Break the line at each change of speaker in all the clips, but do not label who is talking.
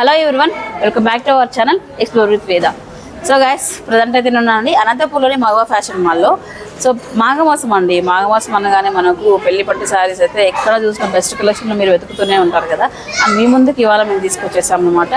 Hello everyone welcome back to our channel explore with Veda. So guys present అయితే ఉన్నానండి అనంతపూర్లోని మగవా fashion మాల్లో. So మాఘమాసం అండి. మాఘమాసం అనగానే మనకు పెళ్ళి పట్టు శారీస్ అయితే ఎక్కడ చూసిన బెస్ట్ కలెక్షన్లో మీరు వెతుకుతూనే ఉంటారు కదా. అండ్ మీ ముందుకు ఇవాళ మేము తీసుకొచ్చేసాం అనమాట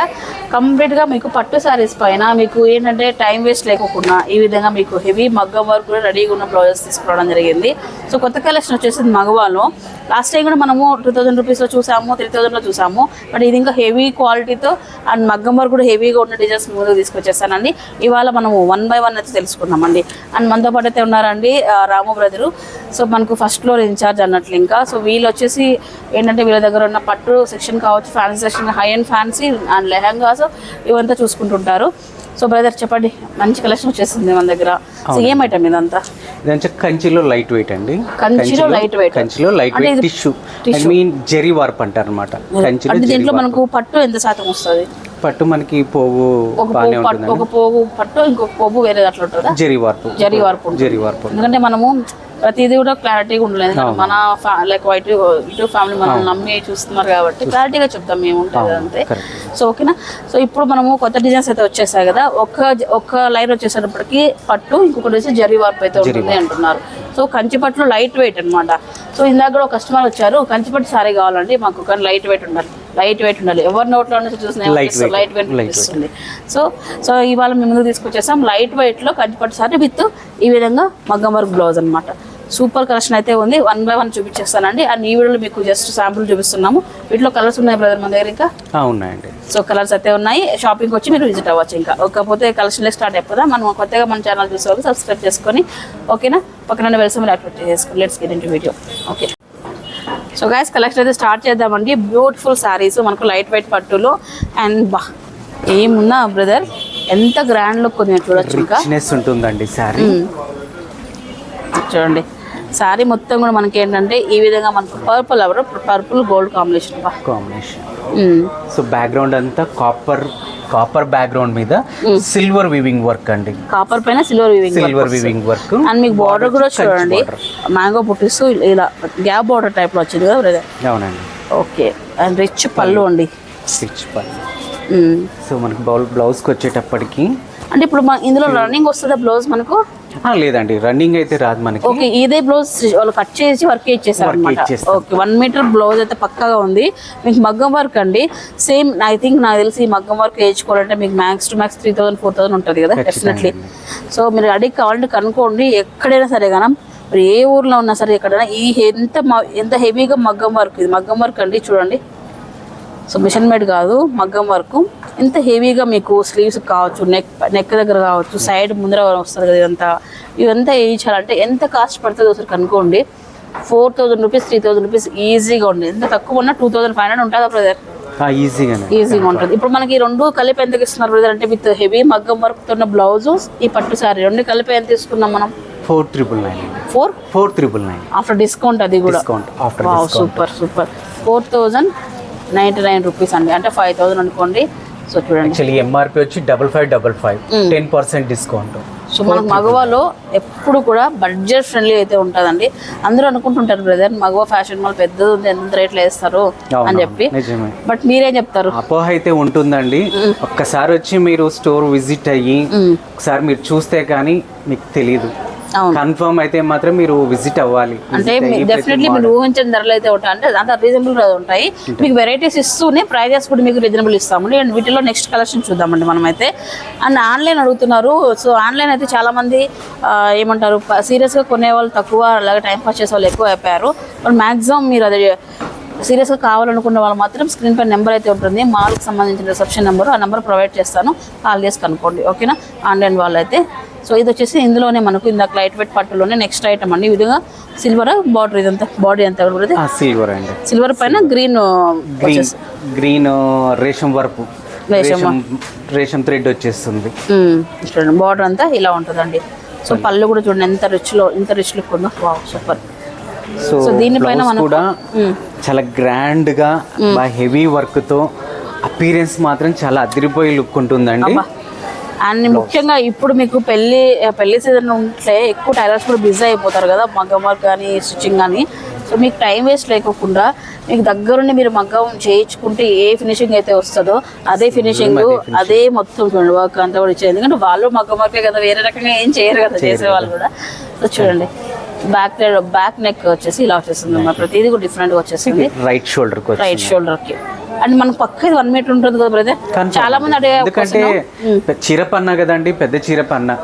కంప్లీట్గా మీకు పట్టు శారీస్ పైన మీకు ఏంటంటే టైం వేస్ట్ లేకోకుండా ఈ విధంగా మీకు హెవీ మగ్గం వర్క్ కూడా రెడీగా ఉన్న బ్లౌజెస్ తీసుకురావడం జరిగింది. సో కొత్త కలెక్షన్ వచ్చేసింది మగవాళ్ళు. లాస్ట్ టైం కూడా మనము టూ థౌసండ్ రూపీస్లో చూసాము త్రీ థౌసండ్లో చూసాము. బట్ ఇది ఇంకా హెవీ క్వాలిటీతో అండ్ మగ్గం వర్క్ కూడా హెవీగా ఉన్న డిజైన్స్ ముందుకు తీసుకొచ్చేసానండి ఇవాళ మనము వన్ బై వన్ అయితే తెలుసుకున్నామండి అండ్ మనతో పాటు అయితే ఉన్నారండి రాము బ్రదరు. సో మనకు ఫస్ట్ ఫ్లోర్ ఇన్ఛార్జ్ అన్నట్లు ఇంకా. సో వీళ్ళు వచ్చేసి ఏంటంటే వీళ్ళ దగ్గర ఉన్న పట్టు సెక్షన్ కావచ్చు fancy section high and fancy and lehengas ఇవంతా చూసుకుంటుంటారు. సో బ్రదర్ చెప్పండి మంచి కలెక్షన్ వచ్చేసింది మన దగ్గర. సో ఏం ఐటమ్ ఇదంతా?
కంచిలో లైట్ వెయిట్ అండి.
కంచిలో light weight.
కంచిలో light weight tissue I mean zari warp అంటారు అనమాట కంచిలో
దీంట్లో మనకు పట్టు ఎంత శాతం వస్తుంది?
పట్టు మనకి పోగు
ఒక
బాగానే
పోగు పట్టు ఒక
ఉంటుందండి
పోగు పట్టు ఇంకొక పోగు వేరే అట్లా ఉంటుందా?
జెరీ వార్పు.
జరీ వార్పు ఉంటుంది.
జెరీ వార్పు
ఎందుకంటే మనము ప్రతిదీ కూడా క్లారిటీగా ఉండలేదు. ఎందుకంటే మన లైక్ వైట్ ఇటు ఫ్యామిలీ మనం నమ్మి చూస్తున్నారు కాబట్టి క్లారిటీగా చెప్తాం మేము ఉంటుంది అంతే. సో ఓకేనా సో ఇప్పుడు మనము కొత్త డిజైన్స్ అయితే వచ్చేసాయి కదా. ఒక ఒక లైన్ వచ్చేసేటప్పటికి పట్టు ఇంకొకటి వచ్చి జరీ వార్పు అయితే ఉంటుంది అంటున్నారు. సో కంచి పట్టులో లైట్ వెయిట్ అన్నమాట. సో ఇందాక కూడా ఒక కస్టమర్ వచ్చారు కంచి పట్టు సారీ కావాలండి మాకు కానీ లైట్ వెయిట్ ఉండాలి. లైట్ వెయిట్ ఉండాలి. ఎవరి నోట్లో నుంచి చూసిన. లైట్ వెయిట్ అనిపిస్తుంది. సో సో ఇవాళ మేము ముందుకు తీసుకొచ్చేసాం. లైట్ వెయిట్లో కంచిపట్టు సారీ విత్ ఈ విధంగా మగ్గం వర్క్ బ్లౌజ్ అన్నమాట. సూపర్ కలెక్షన్ అయితే ఉంది. వన్ బై వన్ చూపించేస్తానండి. అండ్ ఈ వీడియోలో మీకు జస్ట్ శాంపుల్ చూపిస్తున్నాము. వీటిలో కలర్స్ ఉన్నాయి బ్రదర్ మన దగ్గర ఇంకా?
ఉన్నాయండి.
సో కలర్స్ అయితే ఉన్నాయి. షాపింగ్ వచ్చి మీరు విజిట్ అవ్వచ్చు ఇంకా. కాకపోతే కలెక్షన్లే స్టార్ట్ అయిపోదా? మనం కొత్తగా మన ఛానల్ చూసేవాళ్ళు సబ్స్క్రైబ్ చేసుకొని ఓకేనా పక్కన వెల్సమ్ యాక్టివేట్ చేసుకోండి let's get into video okay so guys collection అయితే స్టార్ట్ చేద్దామండి. బ్యూటిఫుల్ శారీస్ మనకు లైట్ వెయిట్ పట్టులో. అండ్ బా ఏమున్నా బ్రదర్ ఎంత గ్రాండ్ లుక్ ఉంది చూడొచ్చు ఇంకా.
ఉంటుందండి శారీ
మ్మ్. చూడండి. శారీ మొత్తం కూడా మనకి ఏంటంటే ఈ విధంగా మనకు పర్పుల్ ఎవరు? Purple gold combination
combination. So background అంతా కాపర్ కాపర్ బ్యాక్గ్రౌండ్ మీద సిల్వర్ వివింగ్ వర్క్ అండి.
కాపర్ పైన silver weaving
silver weaving work
and మీకు బార్డర్ కూడా చూడండి. మ్యాంగో పుట్టిస్తూ ఇలా గ్యాప్ బార్డర్ టైప్లో వచ్చింది కదా బ్రదర్
అవునండి.
ఓకే అండ్ రిచ్ పళ్ళు అండి.
పల్
మ్మ్.
సో మనకి బ్లౌ బ్లౌజ్కి వచ్చేటప్పటికి
అంటే ఇప్పుడు ఇందులో రన్నింగ్ వస్తుందా బ్లౌజ్ మనకు?
లేదండి రన్నింగ్ అయితే రాదు మనకి.
ఓకే ఇదే బ్లౌజ్ వాళ్ళు కట్ చేసి వర్క్ ఇచ్చేసారు అనమాట. ఓకే వన్ మీటర్ బ్లౌజ్ అయితే పక్కాగా ఉంది. మీకు మగ్గం వర్క్ అండి. సేమ్ ఐ థింక్ నాకు తెలిసి మగ్గం వర్క్ వేయించుకోవాలంటే మీకు max to max three thousand four thousand ఉంటుంది కదా డెఫినెట్లీ సో మీరు అడిగి కావాలంటే కనుక్కోండి ఎక్కడైనా సరే కానీ మీరు ఏ ఊర్లో ఉన్నా సరే ఎక్కడైనా ఈ ఎంత ఎంత హెవీగా మగ్గం వర్క్ ఇది? మగ్గం వర్క్ అండి చూడండి. సో మిషన్ మేడ్ కాదు మగ్గం వర్క్. ఇంత హెవీగా మీకు స్లీవ్స్ కావచ్చు నెక్ నెక్ దగ్గర కావచ్చు సైడ్ ముందర వస్తుంది కదా ఇదంతా. ఇదంతా వేయించాలంటే ఎంత కాస్ట్ పడుతుందో ఒకసారి కనుక్కోండి. Four thousand rupees three thousand rupees ఈజీగా ఉంది ఎంత తక్కువ ఉన్నా టూ థౌసండ్ ఫైవ్ హండ్రెడ్ ఉంటుందా బ్రదర్
ఈజీగానే
ఈజీగా ఉంటుంది. ఇప్పుడు మనకి రెండు కలిపి ఎంతకి ఇస్తున్నారు బ్రదర్ అంటే విత్ హెవీ మగ్గం వర్క్ ఉన్న బ్లౌజ్ ఈ పట్టు సారీ రెండు కలిపి ఎంత తీసుకున్నాం మనం?
Four triple nine
four
four triple nine
after discount అది కూడా.
Discount after
super super four thousand ninety nine rupees అండి. అంటే ఫైవ్ థౌసండ్ అనుకోండి. సో చూడండి.
యాక్చువల్లీ ఎంఆర్పి వచ్చి double five double five. Ten percent discount.
So మనకు మగవాలో ఎప్పుడు కూడా బడ్జెట్ ఫ్రెండ్లీ అయితే ఉంటుందండి. అందరూ అనుకుంటుంటారు బ్రదర్ మగవా ఫ్యాషన్ మాల్ పెద్దది ఉంది ఎంత రేట్లు వేస్తారు? అని చెప్పి. బట్ మీరేం చెప్తారు?
అపోహ అయితే ఉంటుందండి. ఒక్కసారి వచ్చి మీరు స్టోర్ విజిట్ అయ్యి ఒకసారి మీరు చూస్తే కానీ మీకు తెలియదు కన్ఫర్మ్ అయితే మాత్రం మీరు విజిట్ అవ్వాలి.
అంటే డెఫినెట్లీ మీరు ఊహించిన ధరలు అయితే ఉంటాయి. అంటే అంత రీజనబుల్గా ఉంటాయి. మీకు వెరైటీస్ ఇస్తూనే ప్రైజెస్ కూడా మీకు రీజనబుల్ ఇస్తామండి అండ్ వీటిలో నెక్స్ట్ కలెక్షన్ చూద్దామండి మనం అయితే అండ్ ఆన్లైన్ అడుగుతున్నారు. సో ఆన్లైన్ అయితే చాలా మంది ఆ, ఏమంటారు సీరియస్గా కొనే వాళ్ళు తక్కువ అలాగే టైం పాస్ చేసే వాళ్ళు ఎక్కువ అయిపోయారు. బట్ మాక్సిమం మీరు అది సీరియస్గా కావాలనుకున్న వాళ్ళు మాత్రం స్క్రీన్ పై నెంబర్ అయితే ఉంటుంది. మాల్కి సంబంధించిన రిసెప్షన్ నెంబర్ ఆ నెంబర్ ప్రొవైడ్ చేస్తాను. కాల్ చేసి కనుక్కోండి. ఓకేనా ఆన్లైన్ వాళ్ళు అయితే సో ఇది వచ్చేసి ఇందులోనే మనకు ఇందాక లైట్ వెయిట్ పట్టులోనే నెక్స్ట్ ఐటమ్ అండి. ఈ విధంగా సిల్వర్ బార్డర్ ఇదంతా బాడీ అంతా కూడా
సిల్వర్ అండి.
సిల్వర్ పైన గ్రీన్
గ్రీన్ గ్రీన్ రేషం వర్పు
రేషం.
రేషం రేషం థ్రెడ్ వచ్చేస్తుంది.
చూడండి. బార్డర్ అంతా ఇలా ఉంటుందండి. సో పళ్ళు కూడా చూడండి. ఎంత రిచ్లో ఎంత రిచ్ లుక్ ఉందో. సూపర్
సో
దీనిపైన
కూడా. చాలా గ్రాండ్గా బాగా హెవీ వర్క్తో అపీరెన్స్ మాత్రం చాలా అదిరిపోయే లుక్ ఉంటుందండి.
అండ్ ముఖ్యంగా ఇప్పుడు మీకు పెళ్ళి పెళ్ళి సీజన్ ఉంటే ఎక్కువ టైలర్స్ కూడా బిజీ అయిపోతారు కదా మగ్గం వర్క్ కానీ స్టిచ్చింగ్ కానీ సో మీకు టైం వేస్ట్ లేకోకుండా మీకు దగ్గరుండి మీరు మగ్గం చేయించుకుంటే ఏ ఫినిషింగ్ అయితే వస్తుందో అదే ఫినిషింగ్ అదే మొత్తం చూడండి వర్క్ అంతా కూడా ఇచ్చేది. ఎందుకంటే వాళ్ళు మగ్గం వర్కే కదా వేరే రకంగా ఏం చేయరు కదా చేసే వాళ్ళు కూడా. సో చూడండి. బ్యాక్ బ్యాక్ నెక్ వచ్చేసి ఇలా వచ్చేస్తుంది అన్నమాట. ప్రతిదీ కూడా డిఫరెంట్గా వచ్చేసింది
రైట్ షోల్డర్కి
రైట్ షోల్డర్కి. అండ్ మనకు పక్క వన్ మీటర్ ఉంటుంది కదా బ్రదర్ చాలా మంది అడిగే
ఎందుకంటే చీర పన్నా కదండి పెద్ద చీర పన్నా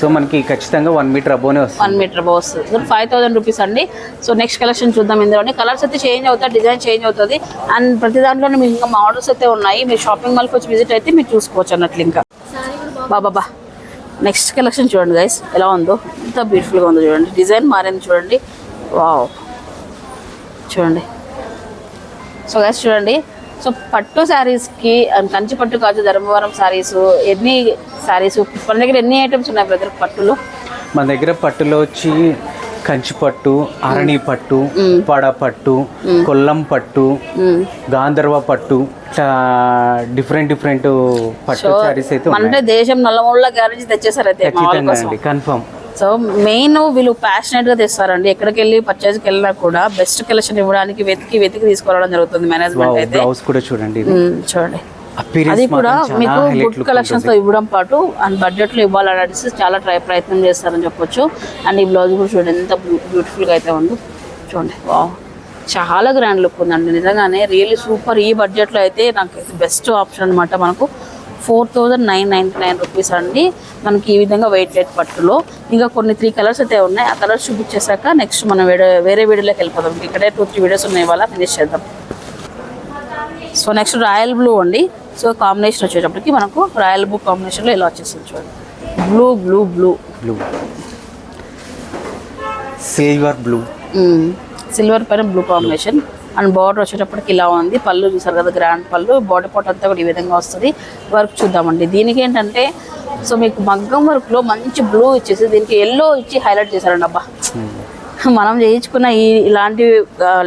సో మనకి ఖచ్చితంగా వన్ మీటర్ అబోనే వస్తుంది.
వన్ మీటర్ బాస్ ఫైవ్ థౌసండ్ రూపీస్ అండి. సో నెక్స్ట్ కలెక్షన్ చూద్దాం ఇందులోనే. కలర్స్ అయితే చేంజ్ అవుతాయి డిజైన్ చేంజ్ అవుతుంది. అండ్ ప్రతి దాంట్లోనే మీకు ఇంకా మోడల్స్ అయితే ఉన్నాయి. మీరు షాపింగ్ మాల్కి వచ్చి విజిట్ అయితే మీరు చూసుకోవచ్చు అన్నట్లు ఇంకా. బాబా నెక్స్ట్ కలెక్షన్ చూడండి గైస్ ఎలా ఉందో? ఎంత బ్యూటిఫుల్గా ఉందో చూడండి. డిజైన్ మారింది చూడండి. వావ్ చూడండి. సో గైస్ చూడండి. సో పట్టు శారీస్కి కంచి పట్టు కాదు ధర్మవరం శారీస్ ఎన్ని శారీస్ మన దగ్గర ఎన్ని ఐటమ్స్ ఉన్నాయి బ్రదర్ పట్టులో?
మన దగ్గర పట్టులో వచ్చి కంచి పట్టు అరణి పట్టు పడ పట్టు కొల్లం పట్టు గాంధర్వ పట్టు ఇట్లా డిఫరెంట్ డిఫరెంట్ పట్టు శారీస్ అయితే
అంటే దేశం నల్లమూల గ్యారేజ్ తెచ్చేసారు అయితే
ఖచ్చితంగా అండి కన్ఫర్మ్
సో మెయిన్ వీళ్ళు ప్యాషనెట్గా తెస్తారండి. ఎక్కడికి వెళ్ళి పర్చేజ్కి వెళ్ళినా కూడా బెస్ట్ కలెక్షన్ ఇవ్వడానికి వెతికి వెతికి తీసుకురావడం జరుగుతుంది మేనేజ్మెంట్ అయితే.
బ్లౌజ్ కూడా చూడండి
చూడండి. అది కూడా మీకు గుడ్ కలెక్షన్స్తో ఇవ్వడం పాటు అండ్ బడ్జెట్లో ఇవ్వాలనేసి చాలా ట్రై ప్రయత్నం చేస్తారని చెప్పొచ్చు. అండ్ ఈ బ్లౌజ్ కూడా చూడండి ఎంత బ్యూటిఫుల్గా అయితే ఉందో. చూడండి వావ్ చాలా గ్రాండ్ లుక్ ఉందండి. నిజంగానే రియల్లీ సూపర్ ఈ బడ్జెట్లో అయితే నాకు బెస్ట్ ఆప్షన్ అన్నమాట మనకు four thousand nine ninety nine rupees అండి. మనకి ఈ విధంగా వెయిట్ లెట్ పట్టులో. ఇంకా కొన్ని త్రీ కలర్స్ అయితే ఉన్నాయి. ఆ కలర్స్ చూపించేసాక నెక్స్ట్ మనం వేరే వేరే వీడియోలోకి వెళ్ళిపోదాం. ఇక్కడే టూ త్రీ వీడియోస్ ఉన్నాయి వాళ్ళ ఫినిష్ చేద్దాం. సో నెక్స్ట్ రాయల్ బ్లూ అండి. సో కాంబినేషన్ వచ్చేటప్పటికి మనకు రాయల్ బ్లూ కాంబినేషన్లో ఇలా వచ్చేస్తుంది చూడండి. Blue blue blue.
Blue. Silver blue.
Silver పైన బ్లూ కాంబినేషన్. అండ్ బార్డర్ వచ్చేటప్పటికి ఇలా ఉంది. పళ్ళు చూసారు కదా గ్రాండ్ పళ్ళు. బాడీ పార్ట్ అంతా కూడా ఈ విధంగా వస్తుంది. వర్క్ చూద్దామండి. దీనికి ఏంటంటే సో మీకు మగ్గం వర్క్లో మంచి బ్లూ ఇచ్చేసి దీనికి ఎల్లో ఇచ్చి హైలైట్ చేశారండి అబ్బా. మనం చేయించుకున్న ఈ ఇలాంటి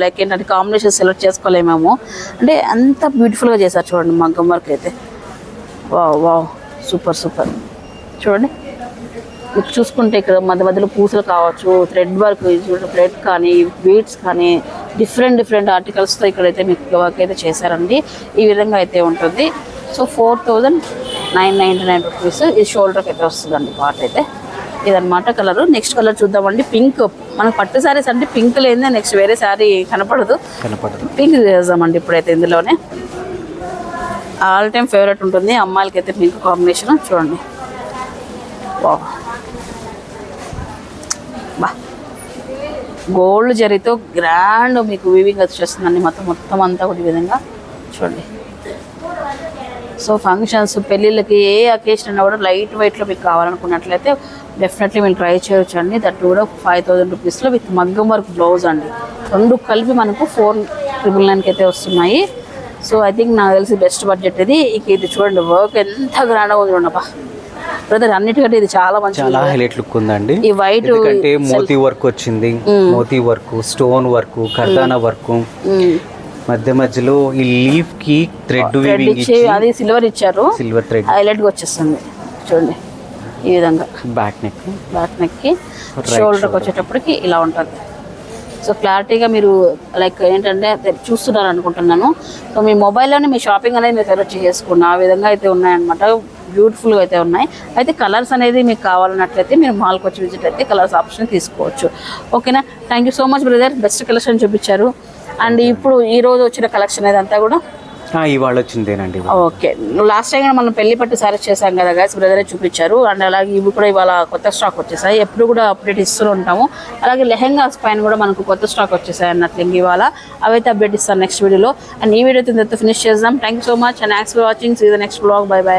లైక్ ఏంటంటే కాంబినేషన్ సెలెక్ట్ చేసుకోలేమేమో. అంటే అంత బ్యూటిఫుల్గా చేశారు చూడండి మగ్గం వర్క్ అయితే. వావ్ వావ్ సూపర్ సూపర్ చూడండి. మీకు చూసుకుంటే ఇక్కడ మధ్య మధ్యలో పూసలు కావచ్చు థ్రెడ్ వర్క్ చూడండి థ్రెడ్ కానీ బీడ్స్ కానీ డిఫరెంట్ డిఫరెంట్ ఆర్టికల్స్తో ఇక్కడైతే మీకు వర్క్ అయితే చేశారండి. ఈ విధంగా అయితే ఉంటుంది. So four thousand nine ninety nine rupees ఇది షోల్డర్కి అయితే వస్తుందండి పార్ట్ అయితే. ఇదన్నమాట కలర్. నెక్స్ట్ కలర్ చూద్దామండి. పింక్ మనకు పట్టు శారీస్ అంటే పింక్ లేదే నెక్స్ట్ వేరే శారీ కనపడదు.
కనపడదు.
పింక్ చేద్దామండి ఇప్పుడైతే ఇందులోనే. ఆల్ టైమ్ ఫేవరెట్ ఉంటుంది. అమ్మాయిలకి అయితే పింక్ కాంబినేషన్ చూడండి. వావ్. బా. గోల్డ్ జరీతో గ్రాండ్ మీకు వీవింగ్ వచ్చేస్తుందండి. మొత్తం మొత్తం అంతా ఈ విధంగా. చూడండి. సో ఫంక్షన్స్ పెళ్ళిళ్ళకి ఏ అకేషన్ అయినా కూడా లైట్ వెయిట్లో మీకు కావాలనుకున్నట్లయితే డెఫినెట్లీ మీరు ట్రై చేయొచ్చు అండి దట్ కూడా ఫైవ్ థౌజండ్ రూపీస్లో విత్ మగ్గం వర్క్ బ్లౌజ్ అండి. రెండు కలిపి మనకు ఫోర్ ట్రిపుల్ నైన్కి అయితే వస్తున్నాయి. సో ఐ థింక్ నాకు తెలిసి బెస్ట్ బడ్జెట్ ఇది. ఇక ఇది చూడండి వర్క్ ఎంత గ్రాండ్గా ఉంది చూడండి బ్రదర్ అన్నిటికంటే ఇది చాలా మంచి
చాలా హైలైట్ లుక్ ఉందండి.
ఈ వైట్
ఎందుకంటే మోతీ వర్క్ వచ్చింది. మోతీ వర్క్ స్టోన్ వర్క్ కర్దానా వర్క్ మధ్య మధ్యలో ఈ లీఫ్కి థ్రెడ్
రెడ్
వీవింగ్
ఇచ్చి అది సిల్వర్ ఇచ్చారు.
సిల్వర్ థ్రెడ్
హైలైట్గా వచ్చేస్తుంది. చూడండి. ఈ విధంగా.
బ్యాక్ నెక్
బ్యాక్ నెక్కి షోల్డర్కి వచ్చేటప్పటికి ఇలా ఉంటుంది. సో క్లారిటీగా మీరు లైక్ ఏంటంటే చూస్తున్నారు అనుకుంటున్నాను సో మీ మొబైల్లోనే మీ షాపింగ్ అనేది మీరు సెలెక్ట్ చేసుకున్న ఆ విధంగా అయితే ఉన్నాయన్నమాట. బ్యూటిఫుల్గా అయితే ఉన్నాయి. అయితే కలర్స్ అనేది మీకు కావాలన్నట్లయితే మీరు మాల్కి వచ్చి విజిట్ అయితే కలర్స్ ఆప్షన్ తీసుకోవచ్చు. ఓకేనా thank you so much brother best collection చూపించారు. అండ్ ఇప్పుడు ఈ రోజు వచ్చిన కలెక్షన్ ఇదంతా కూడా
ఇవాళ వచ్చిందేనండి
ఓకే. లాస్ట్ టైం కూడా మనం పెళ్ళి పట్టు సారీస్ చేసాం కదా గైస్ బ్రదరే చూపించారు. అండ్ అలాగే ఇవి కూడా ఇవాళ కొత్త స్టాక్ వచ్చేసాయి. ఎప్పుడు కూడా అప్డేట్ ఇస్తూ ఉంటాము. అలాగే లెహెంగాస్ పైన కూడా మనకు కొత్త స్టాక్ వచ్చేసాయి అన్నట్లు ఇంక ఇవాళ అవైతే అప్డేట్ ఇస్తాను నెక్స్ట్ వీడియోలో అండ్ ఈ వీడియో ఇంత ఫినిష్ చేద్దాం. Thank you so much and thanks for watching see the next blog bye bye